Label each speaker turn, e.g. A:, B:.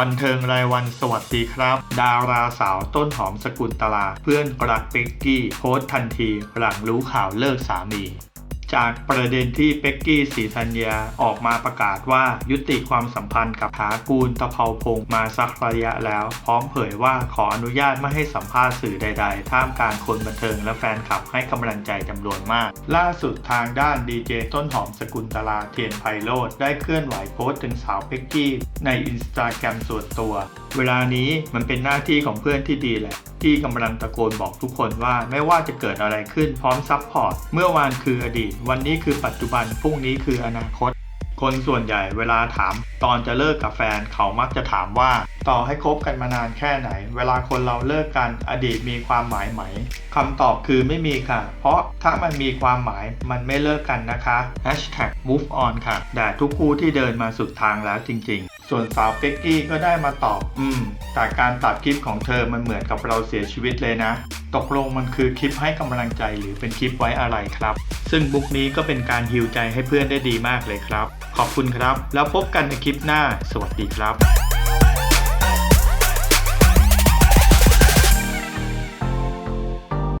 A: บันเทิงรายวันสวัสดีครับ ดาราสาวต้นหอมสกุลตลา เพื่อนรักเป็กกี้โพสทันทีหลังรู้ข่าวเลิกสามี จากประเด็นที่เป็กกี้สีธัญญาออกมาประกาศว่ายุติความสัมพันธ์กับถากูลตะเภาพงศ์มาสักระยะแล้ว พร้อมเผยว่าขออนุญาตไม่ให้สัมภาษณ์สื่อใด ๆ ท่ามกลางคนบันเทิงและแฟนคลับให้กำลังใจจำนวนมาก ล่าสุดทางด้านดีเจต้นหอมสกุลตลาเทียนไพโรธได้เคลื่อนไหวโพสต์ถึงสาวเป็กกี้ในอินสตาแกรมส่วนตัว เวลานี้มันเป็นหน้าที่ของเพื่อนที่ดีแหละ ที่กำลังตะโกนบอกทุกคนว่าไม่ว่าจะเกิดอะไรขึ้นพร้อมซัพพอร์ต เมื่อวานคืออดีต วันนี้คือปัจจุบัน พรุ่งนี้คืออนาคต คนส่วนใหญ่เวลาถามตอนจะเลิกกับแฟนเขามักจะถามว่า ต่อให้คบกันมานานแค่ไหน เวลาคนเราเลิกกันอดีตมีความหมายไหมคำตอบคือไม่มีค่ะ เพราะถ้ามันมีความหมายมันไม่เลิกกันนะคะ Hashtag move on ค่ะแต่ทุกคู่ที่เดินมาสุดทางแล้วจริง ๆ ส่วนสาวเป็กกี้ก็ได้มาตอบ อืม แต่การตัดคลิปของเธอมันเหมือนกับเราเสียชีวิตเลยนะ ตกลงมันคือคลิปให้กำลังใจหรือเป็นคลิปไว้อะไรครับ ซึ่งบุ๊กนี้ก็เป็นการฮิวใจให้เพื่อนได้ดีมากเลยครับ ขอบคุณครับ แล้วพบกันในคลิปหน้า สวัสดีครับ